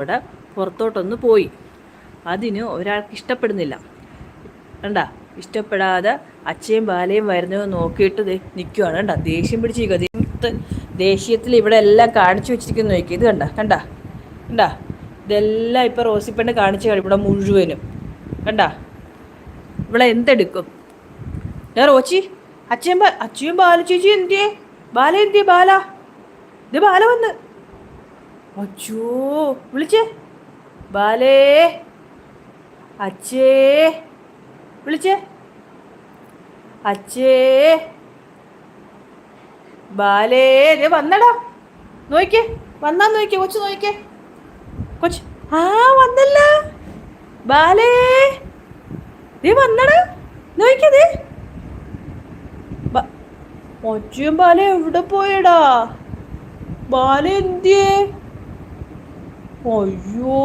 അവിടെ പുറത്തോട്ടൊന്ന് പോയി. അതിന് ഒരാൾക്ക് ഇഷ്ടപ്പെടുന്നില്ല. കണ്ട? ഇഷ്ടപ്പെടാതെ അച്ഛയും ബാലയും വരുന്നത് നോക്കിയിട്ട് നിൽക്കുവാണ് കണ്ട? ദേഷ്യം പിടിച്ചിരിക്കുക ദേഷ്യത്തിൽ ഇവിടെ എല്ലാം കാണിച്ചു വെച്ചിരിക്കുന്നു നോക്കി. ഇത് കണ്ട? കണ്ട? കണ്ട? ഇതെല്ലാം ഇപ്പം റോസിപ്പെണ്ണ് കാണിച്ചു കാണും ഇവിടെ മുഴുവനും. കണ്ട? ഇവിടെ എന്തെടുക്കും? ഞാൻ റോച്ചി അച്ഛൻ അച്ഛയും ബാല ചേച്ചി എന്തിയേ? ബാല എന്തിയേ? ബാല? ഇത് ബാല വന്ന്. അച്ചോ വിളിച്ചേ. ബാലേ അച്ഛേ വിളിച്ചേ. അച്ഛേ ബാലേ ദേ വന്നടാ. നോക്കേ വന്നാ നോക്കേ കൊച്ചു നോക്കേ കൊച്ചു ആ വന്നല്ല. ബാലേ ദേ വന്നടാ. നോയിക്കേ ദേ. ഒച്ചയും ബാല എവിടെ പോയടാ? ബാല എന്തിയേ? അയ്യോ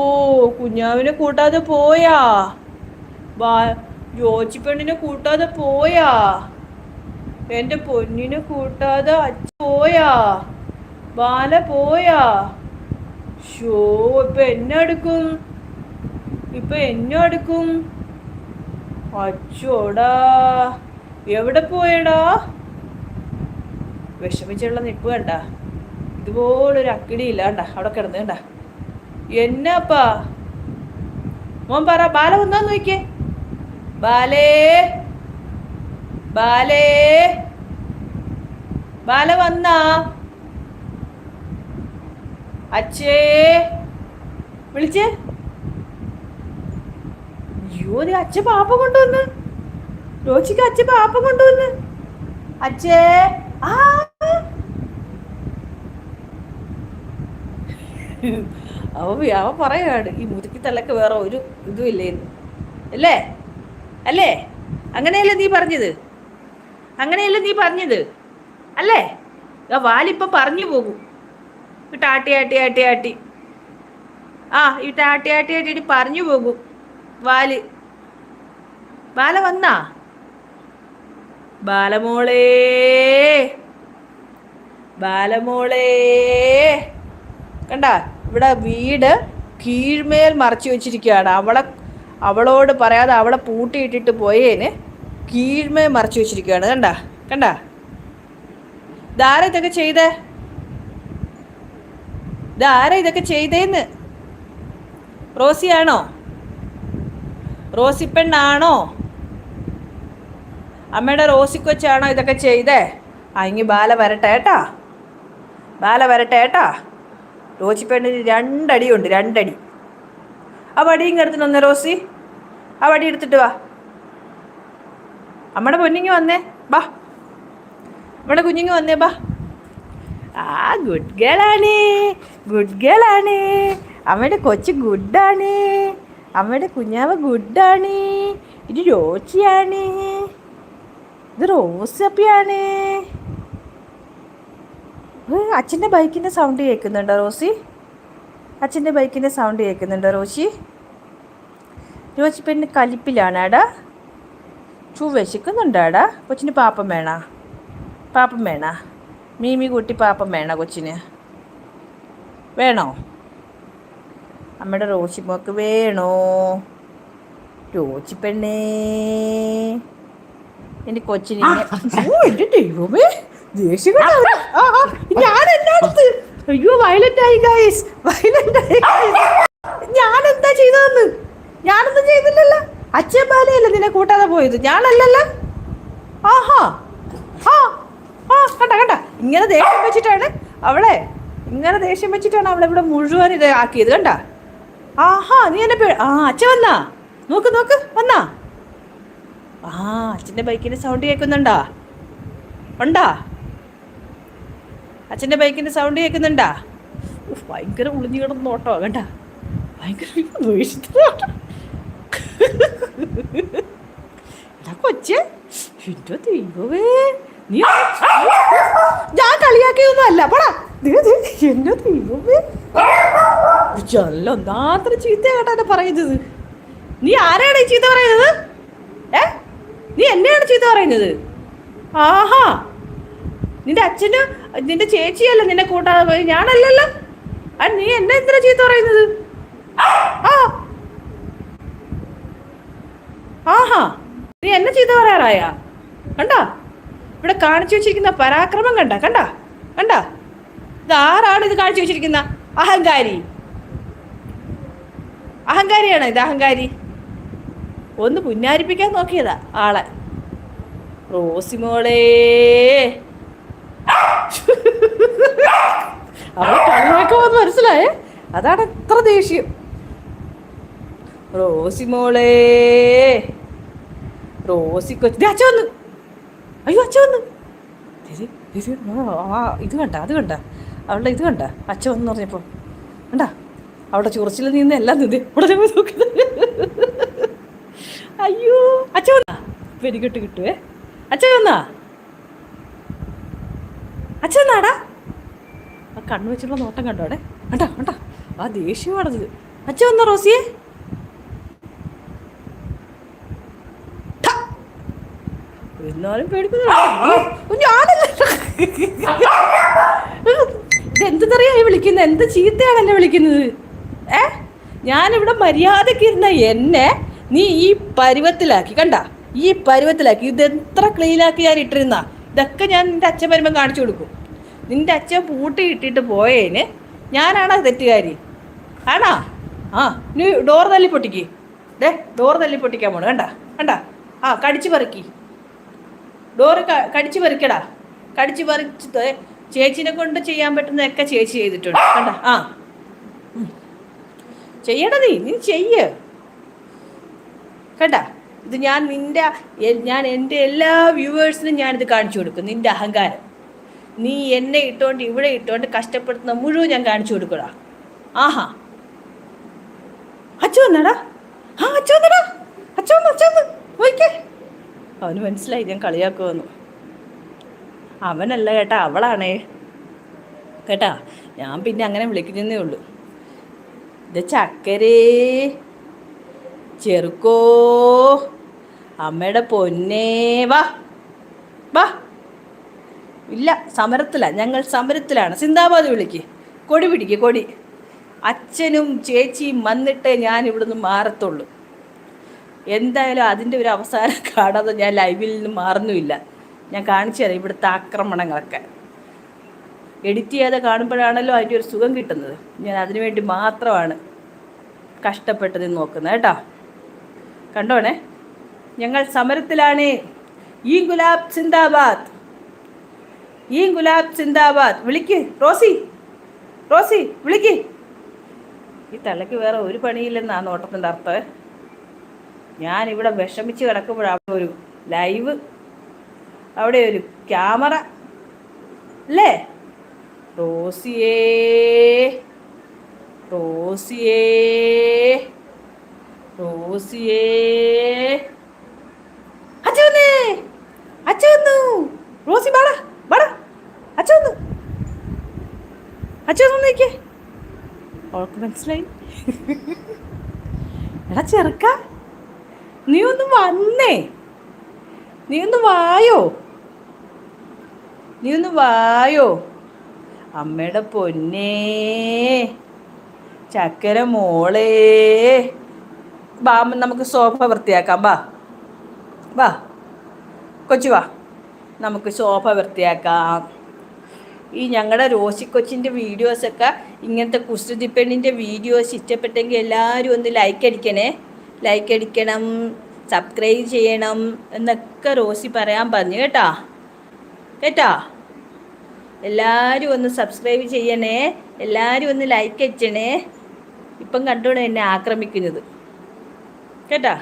കുഞ്ഞാവിനെ കൂട്ടാതെ പോയാ? ബാ ജോച്ചി പെണ്ണിനെ കൂട്ടാതെ പോയാ? എന്റെ പൊന്നിനെ കൂട്ടാതെ അച്ഛ പോയാ? ബാല പോയാ? ഷോ ഇപ്പൊ എന്നെ എടുക്കും ഇപ്പൊ എന്നെ എടുക്കും അച്ചോടാ എവിടെ പോയടാ? വിഷമിച്ചുള്ള നിപ്പ് കണ്ട. ഇതുപോലൊരു അക്കിടി കണ്ട അവിടെ കിടന്നു കണ്ട എന്നാപ്പാ? മോൻ പറ ബാല വന്നാ നോക്കിയേ. ബാലേ ബാലേ ബാല വന്നാ? അച്ഛേ വിളിച്ചേ. അയ്യോ നീ അച്ഛ പാപ്പ കൊണ്ടുവന്ന്. രോച്ചിക്ക് അച്ഛ പാപ്പ കൊണ്ടുവന്ന്. അച്ഛേ ആ. അവ അവ പറയാണ് ഈ മുതുക്കി തലക്ക് വേറെ ഒരു ഇതും ഇല്ലേന്ന്. അല്ലേ? അല്ലേ? അങ്ങനെയല്ലേ നീ പറഞ്ഞത്? അങ്ങനെയല്ലേ നീ പറഞ്ഞത്? അല്ലേ? ആ വാലിപ്പം പറഞ്ഞു പോകും. ഇട്ട് ആട്ടി ആട്ടി ആട്ടി ആട്ടി. ആ ഇട്ട് ആട്ടി ആട്ടി ആട്ടി പറഞ്ഞു പോകും വാൽ. ബാല വന്നാ? ബാലമോളേ. ബാലമോളേ. കണ്ട? ഇവിടെ വീട് കീഴ്മേൽ മറച്ചു വെച്ചിരിക്കുകയാണ്. അവളെ അവളോട് പറയാതെ അവളെ പൂട്ടിയിട്ടിട്ട് പോയേന് കീഴ്മേൽ മറച്ചു വെച്ചിരിക്കുകയാണ്. കണ്ട? കണ്ട? ഇതാരാ ഇതൊക്കെ ചെയ്തേ? ഇതാരാ ഇതൊക്കെ ചെയ്തേന്ന്? റോസിയാണോ റോസി പെണ്ണാണോ? അമ്മയുടെ റോസി കൊച്ചാണോ ഇതൊക്കെ ചെയ്തേ? ആ ഇനി ബാല വരട്ടെ ഏട്ടാ ബാല വരട്ടെ ഏട്ടാ റോസി പെണ്ണിന് രണ്ടടിയുണ്ട് രണ്ടടി. ആ വടിയും കിടത്തിട്ട് വന്നേ റോസി. ആ വടി എടുത്തിട്ട് വാ. അമ്മയുടെ പൊന്നിങ്ങി വന്നേ. ബാ നമ്മുടെ കുഞ്ഞിങ്ങി വന്നേ ബാ ആ ഗുഡ് ഗേളാണ് ഗുഡ് ഗേളാണ് അമ്മയുടെ കൊച്ചു ഗുഡാണ് അമ്മയുടെ കുഞ്ഞാവ ഗുഡാണ് ഇത് രോച്ചിയാണ് ഇത് റോസപ്പിയാണ് അച്ഛന്റെ ബൈക്കിന്റെ സൗണ്ട് കേൾക്കുന്നുണ്ടോ റോസി? അച്ഛന്റെ ബൈക്കിന്റെ സൗണ്ട് കേൾക്കുന്നുണ്ടോ റോഷി റോസി? പെണ്ണ് കലിപ്പിലാണ് ആടാ ചൂ വിശക്കുന്നുണ്ടാടാ. കൊച്ചിന് പാപ്പം വേണ. പാപ്പം വേണ. മീമി കൂട്ടി പാപ്പം വേണ കൊച്ചിന്. വേണോ? അമ്മയുടെ റോഷി മോക്ക് വേണോ റോസി പെണ്ണേ എന്റെ കൊച്ചിനെ ഓ, എന്റെ ദൈവമേ. ദേഷ്യം ഞാൻ എല്ലായിടത്ത് അയ്യോ വയലന്റ് ആയി ഗൈസ് വയലന്റ് ആയി. ഞാൻ എന്താ ചെയ്തതെന്ന്? ഞാനൊന്നും ചെയ്തില്ലല്ലോ. അച്ഛൻ ബാലയല്ലേ നിന്നെ കൂട്ടാതെ പോയത്? ഞാനല്ലല്ലോ? ആഹാ. ആ ആ കണ്ട കണ്ട. ഇങ്ങനെ ദേഷ്യം വെച്ചിട്ടാണ് അവളെ ഇങ്ങനെ ദേഷ്യം വെച്ചിട്ടാണ് അവളെ ഇവിടെ മുഴുവൻ ഇത് ആക്കിയത് കണ്ട? ആഹാ നീ എന്നെ പേ ആ അച്ഛൻ വന്നാ? നോക്ക് നോക്ക് വന്നാ? ആ അച്ഛന്റെ ബൈക്കിന്റെ സൗണ്ട് കേൾക്കുന്നുണ്ടാ? ഉണ്ടാ? അച്ഛന്റെ ബൈക്കിന്റെ സൗണ്ട് കേൾക്കുന്നുണ്ടാ? ഭയങ്കര ഉളിഞ്ഞു കിടന്ന് ഓട്ടോ കണ്ട? ഭയങ്കര. എടാ കൊച്ചേ എന്റെ ദൈവമേ. നീ ഞാൻ കളിയാക്കിയൊന്നും അല്ല പടാ എന്റെ ദൈവമേ. ചല്ല ഒന്നാത്ര ചീത്ത കേട്ടാ പറയുന്നത്. നീ ആരാണ് ഈ ചീത്ത പറയുന്നത്? ഏ? നീ എന്നെയാണ് ചീത്ത പറയുന്നത്? ആഹാ. നിന്റെ അച്ഛന് നിന്റെ ചേച്ചിയല്ല നിന്നെ കൂട്ടാതെ പോയി ഞാനല്ലല്ലോ. അത് നീ എന്നെ എന്തിനാ ചീത്ത പറയുന്നത്? ആഹാ നീ എന്നെ ചീത്ത പറയാറായ? കണ്ടാ? ഇവിടെ കാണിച്ചു വെച്ചിരിക്കുന്ന പരാക്രമം കണ്ട കണ്ട? കണ്ട? ഇത് ആരാണ് ഇത് കാണിച്ചു വെച്ചിരിക്കുന്ന? അഹങ്കാരി. അഹങ്കാരിയാണ് ഇത് അഹങ്കാരി? ഒന്ന് പുന്നാരിപ്പിക്കാൻ നോക്കിയതാ ആളെ. റോസിമോളേ. കളിയാക്കുമെന്ന് മനസ്സിലായേ? അതാണ് എത്ര ദേഷ്യം. റോസിമോളേ റോസി കൊച്ചു അച്ഛ അയ്യോ അച്ഛ വന്നു. ആ ഇത് കണ്ട അത് കണ്ട. അവളുടെ ഇത് കണ്ട. അച്ഛ വന്നു പറഞ്ഞപ്പോൾ കണ്ട? അവിടെ ചുറച്ചിൽ നിന്ന് എല്ലാം നിന്ന് പോയി നോക്കുന്നത് അയ്യോ അച്ഛ വന്നാ? വെടികെട്ട് കിട്ടുവേ. അച്ഛ വന്നാ? അച്ഛ നാടാ. ആ കണ്ണു വെച്ചുള്ള നോട്ടം കണ്ടോ അടേ കണ്ടാ കണ്ടാ. ആ ദേഷ്യമാണത് അച്ഛൻ വന്നോ റോസിയെ. എന്നാലും ഇതെന്തെന്നറിയാ ഈ വിളിക്കുന്നത്? എന്ത് ചീത്തയാണ് എന്നെ വിളിക്കുന്നത്? ഏ? ഞാനിവിടെ മര്യാദയ്ക്ക് ഇരുന്ന എന്നെ നീ ഈ പരുവത്തിലാക്കി. കണ്ട? ഈ പരുവത്തിലാക്കി. ഇത് എത്ര ക്ലീനാക്കി ഞാൻ ഇട്ടിരുന്ന? ഇതൊക്കെ ഞാൻ നിന്റെ അച്ഛൻ വരുമ്പം കാണിച്ചു കൊടുക്കും. നിന്റെ അച്ഛൻ പൂട്ടി ഇട്ടിട്ട് പോയേന് ഞാനാണോ തെറ്റുകാരി? ആണോ? ആ നീ ഡോർ തല്ലി പൊട്ടിക്ക്. ഡേ ഡോർ തല്ലി പൊട്ടിക്കാൻ പോണു. കണ്ട? കണ്ട? ആ കടിച്ചു പറിക്കി. ഡോറ് കടിച്ചു പറിക്കടാ. കടിച്ചു പറിച്ചിട്ട് ചേച്ചിനെ കൊണ്ട് ചെയ്യാൻ പറ്റുന്നതൊക്കെ ചേച്ചി ചെയ്തിട്ടുണ്ട്. കണ്ട? ആ. ചെയ്യണതേ നീ. ചെയ്യ്. കേട്ടാ ഇത് ഞാൻ നിന്റെ ഞാൻ എന്റെ എല്ലാ വ്യൂവേഴ്സിനും ഞാനിത് കാണിച്ചു കൊടുക്കും നിന്റെ അഹങ്കാരം. നീ എന്നെ ഇട്ടുകൊണ്ട് ഇവിടെ ഇട്ടുകൊണ്ട് കഷ്ടപ്പെടുത്തുന്ന മുഴുവൻ ഞാൻ കാണിച്ചു കൊടുക്കടാ. ആഹാ. അച്ഛ വന്നടാ. ആ അച്ഛ വന്നടാ. അച്ഛ വന്നു അച്ഛ വന്നു. പോയിക്കേ. അവന് മനസ്സിലായി ഞാൻ കളിയാക്കുമെന്ന് അവനല്ല കേട്ടാ അവളാണേ. കേട്ടാ ഞാൻ പിന്നെ അങ്ങനെ വിളിക്കുന്നേ ഉള്ളൂ. ഇത് ചക്കരേ ചെറുക്കോ അമ്മയുടെ പൊന്നേ വാ. വാ. ഇല്ല സമരത്തിലാണ് ഞങ്ങൾ സമരത്തിലാണ്. സിന്താബാദ് വിളിക്ക്. കൊടി പിടിക്ക് കൊടി. അച്ഛനും ചേച്ചിയും വന്നിട്ടേ ഞാൻ ഇവിടുന്ന് മാറത്തുള്ളൂ. എന്തായാലും അതിന്റെ ഒരു അവസാനം കാണാതെ ഞാൻ ലൈവിൽ നിന്ന് മാറുന്നുമില്ല. ഞാൻ കാണിച്ചു തരാം ഇവിടുത്തെ ആക്രമണങ്ങളൊക്കെ. എഡിറ്റ് ചെയ്യാതെ കാണുമ്പോഴാണല്ലോ അതിന്റെ ഒരു സുഖം കിട്ടുന്നത്. ഞാൻ അതിനു വേണ്ടി മാത്രമാണ് കഷ്ടപ്പെട്ടത് നോക്കുന്നത് കേട്ടോ? കണ്ടോണേ? ഞങ്ങൾ സമരത്തിലാണ്. ഈ ഗുലാബ് സിന്ദാബാദ്. ഈ ഗുലാബ് സിന്ദാബാദ്. വിളിക്ക് റോസി. റോസി വിളിക്ക്. ഈ തള്ളയ്ക്ക് വേറെ ഒരു പണിയില്ലെന്നാ നോട്ടത്തിന്റെ അർത്ഥം. ഞാനിവിടെ വിഷമിച്ച് കിടക്കുമ്പോഴാണ് ഒരു ലൈവ്. അവിടെ ഒരു ക്യാമറ. അല്ലേ? റോസിയേ റോസിയേ റോസിയേ. അച്ഛ വന്നു. റോസി ബാടാ ബാടാ അച്ഛ വന്നു. അച്ഛ വന്നു നോക്കിയേ. അവൾക്ക് മനസ്സിലായി. എടാ ചെറുക്ക നീ ഒന്ന് വന്നേ. നീ ഒന്ന് വായോ. നീ ഒന്ന് വായോ. അമ്മയുടെ പൊന്നേ. ചക്കര മോളേ. ബാ നമുക്ക് സോഫ വൃത്തിയാക്കാം. ബാ വാ. കൊച്ചു വാ നമുക്ക് ശോഭ വൃത്തിയാക്കാം. ഈ ഞങ്ങളുടെ റോസി കൊച്ചിന്റെ വീഡിയോസൊക്കെ ഇങ്ങനത്തെ കുസൃതി പെണ്ണിന്റെ വീഡിയോസ് ഇഷ്ടപ്പെട്ടെങ്കിൽ എല്ലാവരും ഒന്ന് ലൈക്ക് അടിക്കണേ. ലൈക്ക് അടിക്കണം സബ്സ്ക്രൈബ് ചെയ്യണം എന്നൊക്കെ റോസി പറയാൻ പറഞ്ഞു കേട്ടാ. കേട്ടാ? എല്ലാവരും ഒന്ന് സബ്സ്ക്രൈബ് ചെയ്യണേ എല്ലാവരും ഒന്ന് ലൈക്ക് അടിച്ചണേ. ഇപ്പം കണ്ടോണം എന്നെ ആക്രമിക്കുന്നത്? കേട്ടാ?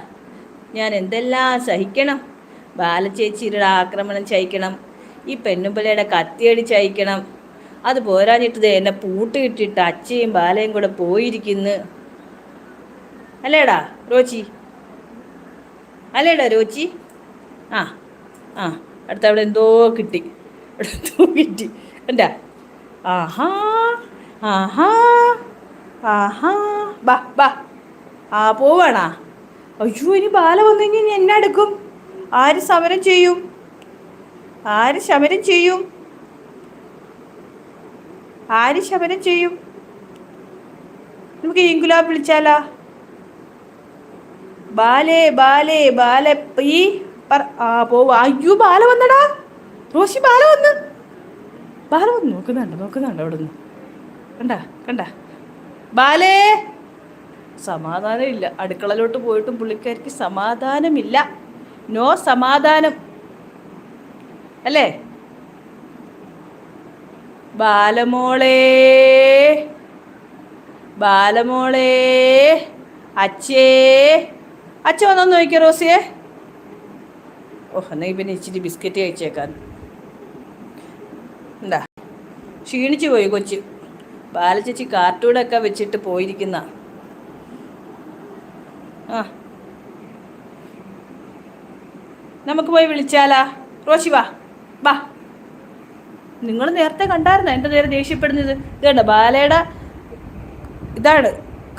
ഞാൻ എന്തെല്ലാം സഹിക്കണം? ബാലചേച്ചിയുടെ ആക്രമണം ചെയ്യിക്കണം ഈ പെണ്ണുമ്പിള്ളയുടെ കത്തിയടി ചയിക്കണം. അത് പോരാഞ്ഞിട്ട് എന്നെ പൂട്ടിയിട്ടിട്ട് അച്ഛയും ബാലയും കൂടെ പോയിരിക്കുന്നു. അല്ലേടാ റോച്ചി? അല്ലേടാ രോച്ചി ആ ആ അടുത്ത അവിടെ എന്തോ കിട്ടി. എന്തോ കിട്ടി. എന്താ ആഹാ ആഹാ ആഹാ. ബാ ബാ. ആ പോവാണാ. അയ്യോ ഇനി ബാല വന്നു കഴിഞ്ഞാൽ എന്നെ എടുക്കും? ആര് സമരം ചെയ്യും? ആര് ശമരം ചെയ്യും? ആര് ശമരം ചെയ്യും? നമുക്ക് ഇൻകുലാബ് വിളിച്ചാലാ. ബാലേ ബാലേ ബാല ഈ പോവാ. അയ്യോ ബാല വന്നടാ. റോഷി ബാല വന്ന്. ബാല വന്ന്. നോക്കുന്നുണ്ട് നോക്കുന്നുണ്ട് അവിടെ നിന്ന് കണ്ട കണ്ട. ബാലേ. സമാധാനം ഇല്ല അടുക്കളയിലോട്ട് പോയിട്ടും പുള്ളിക്കാരിക്ക് സമാധാനമില്ല. നോ സമാധാനം. അല്ലേ? ബാലമോളേ ബാലമോളേ അച്ഛേ. അച്ഛ വന്നൊന്ന് നോക്കിയ റോസിയെ? ഓഹ് എന്നെങ്കിൽ പിന്നെ ഇച്ചിരി ബിസ്ക്കറ്റ് കഴിച്ചേക്കാൻ. എന്താ? ക്ഷീണിച്ചു പോയി കൊച്ച്. ബാലച്ചേച്ചി കാർട്ടൂണൊക്കെ വെച്ചിട്ട് പോയിരിക്കുന്ന. ആ. നമുക്ക് പോയി വിളിച്ചാലാ. റോഷി വാ. വാ. നിങ്ങൾ നേരത്തെ കണ്ടായിരുന്നോ? എന്റെ നേരെ ദേഷ്യപ്പെടുന്നത്? ഇത് കണ്ടോ ബാലയുടെ ഇതാണ്.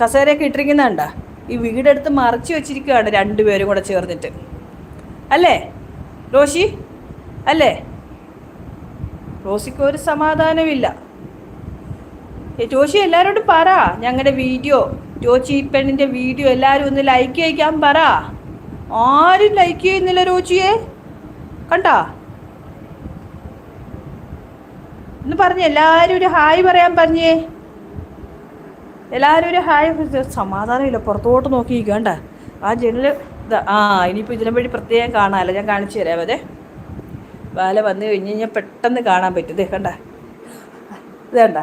കസേരയൊക്കെ ഇട്ടിരിക്കുന്നതാണ്ട ഈ വീടെടുത്ത് മറച്ചു വെച്ചിരിക്കുകയാണ് രണ്ടുപേരും കൂടെ ചേർന്നിട്ട്. അല്ലേ? റോഷി? അല്ലേ? റോസിക്ക് ഒരു സമാധാനമില്ല. ജോഷി എല്ലാവരോടും പറ. ഞങ്ങളുടെ വീഡിയോ ജോഷി പെണ്ണിന്റെ വീഡിയോ എല്ലാവരും ഒന്ന് ലൈക്ക് അയക്കാൻ പറ. ആരും ലൈക്ക് ചെയ്യുന്നില്ല രോചിയെ. കണ്ടാ? ഒന്ന് പറഞ്ഞേ എല്ലാവരും ഒരു ഹായ് പറയാൻ പറഞ്ഞേ. എല്ലാവരും ഒരു ഹായ് സമാധാനമില്ല പുറത്തോട്ട് നോക്കി കണ്ട ആ ജനൽ ആ ഇനിയിപ്പോൾ ഇതിനെ വഴി പ്രത്യേകം കാണാമല്ലോ ഞാൻ കാണിച്ചു തരാം അതെ. ബാല വന്നു കഴിഞ്ഞ് കഴിഞ്ഞാൽ പെട്ടെന്ന് കാണാൻ പറ്റും. ഇതേ കണ്ട. ഇതേണ്ട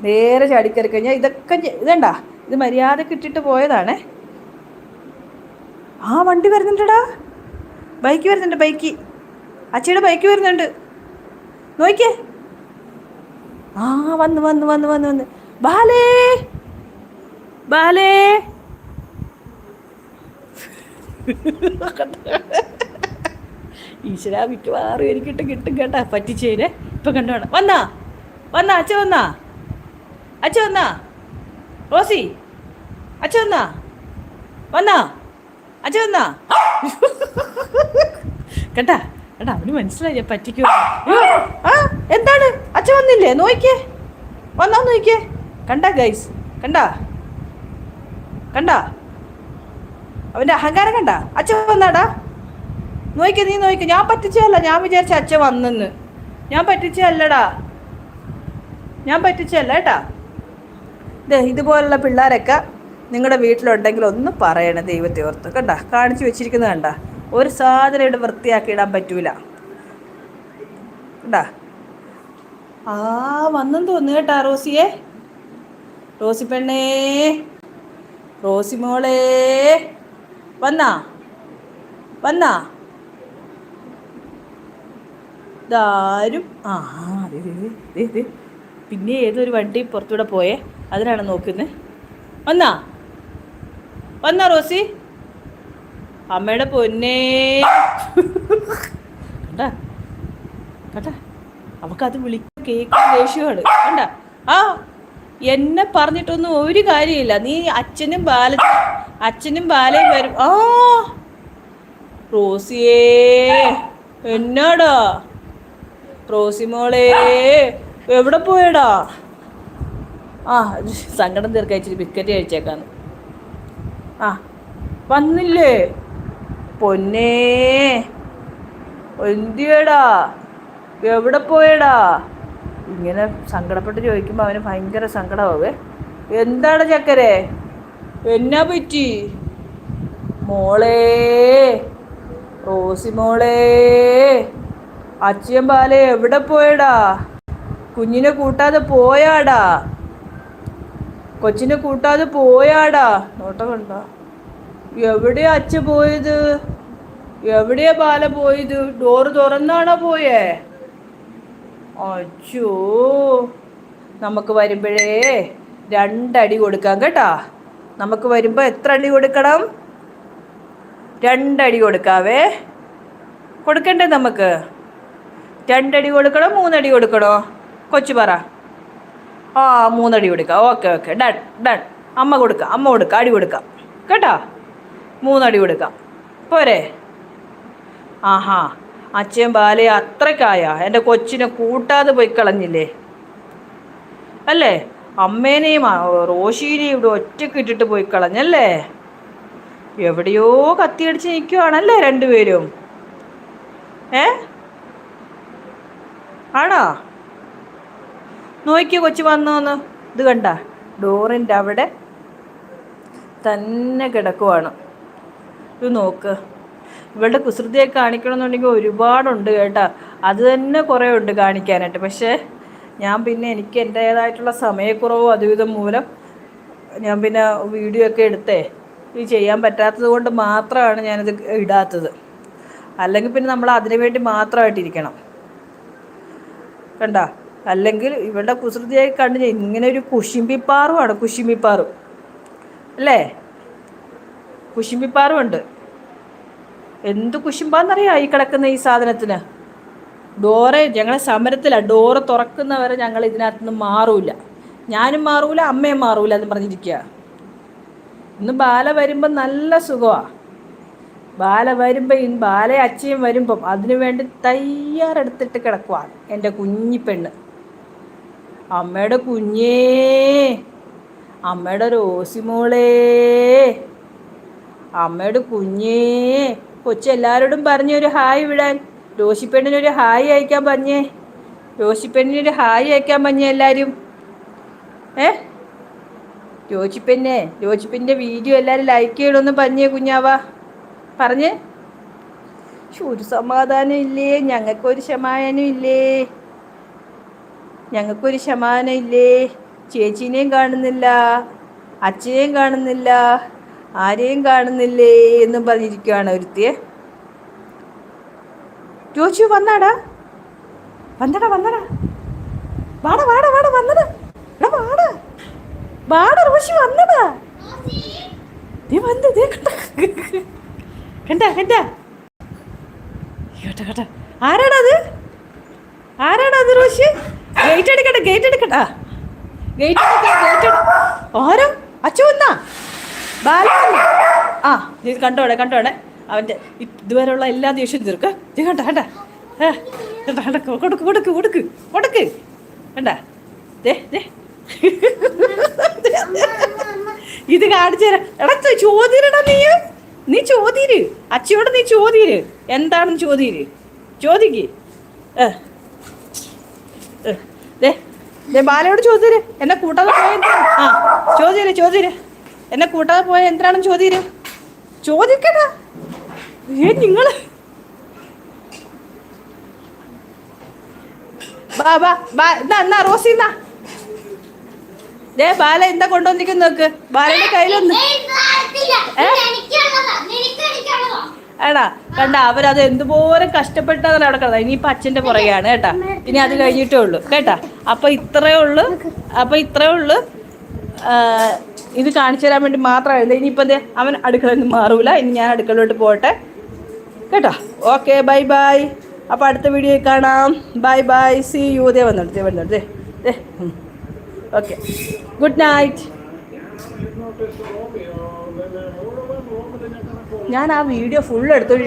നേരെ ചാടിക്കറി കഴിഞ്ഞാൽ ഇതൊക്കെ ഇതേണ്ട ഇത് മര്യാദയ്ക്ക് ഇട്ടിട്ട് പോയതാണേ. ആ വണ്ടി വരുന്നുണ്ടടാ. ബൈക്ക് വരുന്നുണ്ട് ബൈക്ക് അച്ഛയുടെ ബൈക്ക് വരുന്നുണ്ട്. നോക്കിയേ. ആ വന്ന് വന്ന് വന്ന് വന്ന് വന്ന്. ബാലേ. ബാലേ. ഈശ്വര മിക്കവാറും എനിക്കിട്ട് കിട്ടും കേട്ടാ. പറ്റിച്ചേരെ ഇപ്പൊ കണ്ടോണം വന്നാ. വന്നാ അച്ഛ വന്നാ. അച്ഛ വന്നാ. റോസി. അച്ഛ വന്നാ. വന്നാ. അച്ഛ വന്നാ? കേട്ടാ കണ്ടാ അവന് മനസ്സിലായി പറ്റിക്കോ? ആ എന്താണ്? അച്ഛൻ വന്നില്ലേ? നോക്കിയേ. വന്നാ നോക്കിയേ. കണ്ടാ ഗൈസ് കണ്ടാ? കണ്ടാ? അവന്റെ അഹങ്കാരം കണ്ടാ? അച്ഛൻ വന്നാടാ. നോക്കി നീ നോക്കി ഞാൻ പറ്റിച്ചല്ല ഞാൻ വിചാരിച്ച അച്ഛൻ വന്നെന്ന്. ഞാൻ പറ്റിച്ചല്ലടാ ഞാൻ പറ്റിച്ചല്ല കേട്ടാ. ഇതുപോലുള്ള പിള്ളേരൊക്കെ നിങ്ങളുടെ വീട്ടിലുണ്ടെങ്കിൽ ഒന്ന് പറയണേ ദൈവത്തെ ഓർത്ത്. കണ്ട കാണിച്ചു വെച്ചിരിക്കുന്നത് കണ്ട. ഒരു സാധനം ഇവിടെ വൃത്തിയാക്കി ഇടാൻ പറ്റൂല. കണ്ടാ? ആ വന്നെന്ന് തോന്നുന്നു കേട്ടാ റോസിയെ. റോസി പെണ്ണേ റോസി മോളേ. വന്നാ? വന്നാ? ആ ദേ. പിന്നെ ഏതൊരു വണ്ടി പുറത്തൂടെ പോയേ. അതിനാണ് നോക്കുന്നത്. വന്നാ? വന്നാ റോസി. അമ്മയുടെ പൊന്നേ. കണ്ട? കണ്ട? അവക്കത് വിളിക്കും കേക്ക് ദേഷ്യമാണ്. കണ്ട? ആ എന്നെ പറഞ്ഞിട്ടൊന്നും ഒരു കാര്യമില്ല. നീ അച്ഛനും ബാല അച്ഛനും ബാലയും വരും. ആ റോസിയേ എന്നാടാ? റോസി മോളെ എവിടെ പോയടാ? ആ സങ്കടം തീർക്കയച്ചിട്ട് ബിക്കറ്റ് കഴിച്ചേക്കാന്ന്. ആ വന്നില്ലേ? പൊന്നേ എന്തിയടാ? എവിടെ പോയടാ? ഇങ്ങനെ സങ്കടപ്പെട്ട് ചോദിക്കുമ്പോൾ അവന് ഭയങ്കര സങ്കടമാവേ എന്താണ് ചക്കരെ? എന്നാ പറ്റി? മോളേ റോസി മോളേ അച്ഛൻ ബാലെ എവിടെ പോയടാ? കുഞ്ഞിനെ കൂട്ടാതെ പോയാടാ? കൊച്ചിനെ കൂട്ടാതെ പോയാടാ. നോട്ട കണ്ട. എവിടെയാ അച്ഛ പോയത്? എവിടെയാ ബാല പോയത്? ഡോറ് തുറന്നാണോ പോയേ? അച്ഛോ. നമുക്ക് വരുമ്പോഴേ രണ്ടടി കൊടുക്കാം കേട്ടാ. നമുക്ക് വരുമ്പോൾ എത്ര അടി കൊടുക്കണം? രണ്ടടി കൊടുക്കാവേ. കൊടുക്കണ്ടേ നമുക്ക്? രണ്ടടി കൊടുക്കണോ മൂന്നടി കൊടുക്കണോ? കൊച്ചു പറ. ആ മൂന്നടി കൊടുക്കുക ഓക്കെ ഓക്കെ. Done done. അമ്മ കൊടുക്കുക അമ്മ കൊടുക്കുക അടി കൊടുക്കാം. കേട്ടോ? മൂന്നടി കൊടുക്കാം. പോരെ. ആഹാ. അച്ഛൻ ബാലെ അത്രക്കായ എന്റെ കൊച്ചിനെ കൂട്ടാതെ പോയി കളഞ്ഞില്ലേ? അല്ലേ? അമ്മേനെയും റോഷീനെയും ഇവിടെ ഒറ്റയ്ക്ക് ഇട്ടിട്ട് പോയി കളഞ്ഞല്ലേ? എവിടെയോ കത്തിയടിച്ച് നിൽക്കുവാണല്ലേ രണ്ടുപേരും. ഏ? ആണോ? നോക്കിയോ കൊച്ചു വന്നോന്ന് ഇത് കണ്ട? ഡോറിന്റെ അവിടെ തന്നെ കിടക്കുവാണ്. ഇത് നോക്ക്. ഇവളുടെ കുസൃതിയെ കാണിക്കണമെന്നുണ്ടെങ്കിൽ ഒരുപാടുണ്ട് കേട്ടാ. അത് തന്നെ കുറേ ഉണ്ട് കാണിക്കാനായിട്ട്. പക്ഷേ ഞാൻ പിന്നെ എനിക്ക് എന്റേതായിട്ടുള്ള സമയക്കുറവും അതുവിധം മൂലം ഞാൻ പിന്നെ വീഡിയോ ഒക്കെ എടുത്തേ. ഇത് ചെയ്യാൻ പറ്റാത്തത് കൊണ്ട് മാത്രമാണ് ഞാനിത് ഇടാത്തത്. അല്ലെങ്കിൽ പിന്നെ നമ്മൾ അതിനു വേണ്ടി മാത്രമായിട്ടിരിക്കണം. കണ്ട? അല്ലെങ്കിൽ ഇവളുടെ കുസൃതിയായി കണ്ടു ഇങ്ങനെ ഒരു കുശിമ്പിപ്പാറുമാണ് കുശിമ്പിപ്പാറും. അല്ലേ? കുശിമ്പിപ്പാറുമുണ്ട് എന്ത് കുശിമ്പാന്നറിയാം ഈ കിടക്കുന്ന ഈ സാധനത്തിന്? ഡോറ് ഞങ്ങളെ സമരത്തിലാണ് ഡോറ് തുറക്കുന്നവരെ ഞങ്ങൾ ഇതിനകത്ത് നിന്ന് മാറൂല. ഞാനും മാറൂല അമ്മയും മാറൂല എന്ന് പറഞ്ഞിരിക്കുക. ഇന്ന് ബാല വരുമ്പം നല്ല സുഖമാണ് ബാല വരുമ്പോൾ ഈ ബാല അച്ഛയും വരുമ്പം അതിനു വേണ്ടി തയ്യാറെടുത്തിട്ട് കിടക്കുവാണ് എന്റെ കുഞ്ഞി പെണ്ണ്. അമ്മയുടെ കുഞ്ഞേ അമ്മയുടെ റോസിമോളേ അമ്മയുടെ കുഞ്ഞേ. കൊച്ചെല്ലാവരോടും പറഞ്ഞൊരു ഹായ് വിടാൻ. ഒരു ഹായ് അയക്കാൻ പറഞ്ഞേ. ഒരു ഹായ് അയക്കാൻ പറഞ്ഞേ എല്ലാവരും ഏ? രോഷിപ്പെന്നെ രോഷിപ്പിന്റെ വീഡിയോ എല്ലാവരും ലൈക്ക് ചെയ്യണമെന്ന് പറഞ്ഞേ കുഞ്ഞാവ. പറഞ്ഞേ. ഒരു സമാധാനം ഇല്ലേ? ഞങ്ങൾക്കൊരു ക്ഷമായനും ഇല്ലേ? ഞങ്ങൾക്കൊരു ശമാനം ഇല്ലേ ചേച്ചീനെയും കാണുന്നില്ല അച്ഛനെയും കാണുന്നില്ല ആരെയും കാണുന്നില്ലേ എന്നും പറഞ്ഞിരിക്കുകയാണ് ഒരുത്തിയെ ചോച്ചു വന്നാടാ. വന്നടാ വന്നടാ. വാട വാട വാട വന്നടാ. വാടാ. വാടാ റോഷി വന്നടാ. നീ വന്ന് ദേ കണ്ട. ആരാടാ അത്? ആരാടാ അത് റോഷി? ഗേറ്റ് എടുക്കട്ടെ ഗേറ്റ് എടുക്കട്ടാ ഗേറ്റ് ഗേറ്റ് ഓരം അച്ഛൻ വന്നാ? ബാല ആ ഇത് കണ്ടോടെ കണ്ടോടെ. അവന്റെ ഇതുവരെയുള്ള എല്ലാ ദേഷ്യവും തീർക്ക്. ഇത് കണ്ട കണ്ട. കണ്ട കൊടുക്ക് കൊടുക്ക് കൊടുക്ക് കൊടുക്ക്. കണ്ട. ദേ ദേ. ഇത് കാണിച്ചു തരാം. എടാ ചോദ്യടാ നീ. നീ ചോദ്യര്. അച്ഛയോട് നീ ചോദ്യര്. എന്താണെന്ന് ചോദ്യര്? ചോദിക്ക് ഏഹ് ഏ, ദേ ദേ ബാലയോട് ചോദ്യര് എന്നെ കൂട്ടാതെ പോയ എന്താ ആ ചോദിച്ചു ചോദ്യര് എന്നെ കൂട്ടാതെ പോയ എന്തിനാണെന്ന് ചോദിച്ചു ചോദിക്കടാ. ഏ നിങ്ങൾ? ബാ ബാ ബാ എന്നാ എന്നാ റോസി എന്നാ. ദേ ബാല എന്താ കൊണ്ടുവന്നിരിക്കുന്നു നോക്ക്. ബാലയുടെ കയ്യിലൊന്ന്. ഏ? എടാ കണ്ട അവരത് എന്തുപോലെ കഷ്ടപ്പെട്ടതാണ് അവിടെ കിടന്നത്. ഇനിയിപ്പോൾ അച്ഛന്റെ പുറകെയാണ് കേട്ടാ. ഇനി അത് കഴിഞ്ഞിട്ടേ ഉള്ളൂ. കേട്ടാ അപ്പോൾ ഇത്രേ ഉള്ളൂ. അപ്പോൾ ഇത്രേ ഉള്ളൂ. ഇത് കാണിച്ചു തരാൻ വേണ്ടി മാത്രമായിരുന്നു ഇനിയിപ്പോൾ എന്തേ അവൻ അടുക്കളയിൽ നിന്ന് മാറൂല. ഇനി ഞാൻ അടുക്കളയിലോട്ട് പോട്ടെ കേട്ടോ ഓക്കെ ബൈ ബൈ. അപ്പോൾ അടുത്ത വീഡിയോ കാണാം. Bye bye. സി യു ദേ വന്നോട്ട് ദേ വന്നോട്ട് ദേ ദേ. ഓക്കെ. ഗുഡ് നൈറ്റ് ഞാൻ ആ വീഡിയോ ഫുൾ എടുത്തോണ്ടിരിക്കും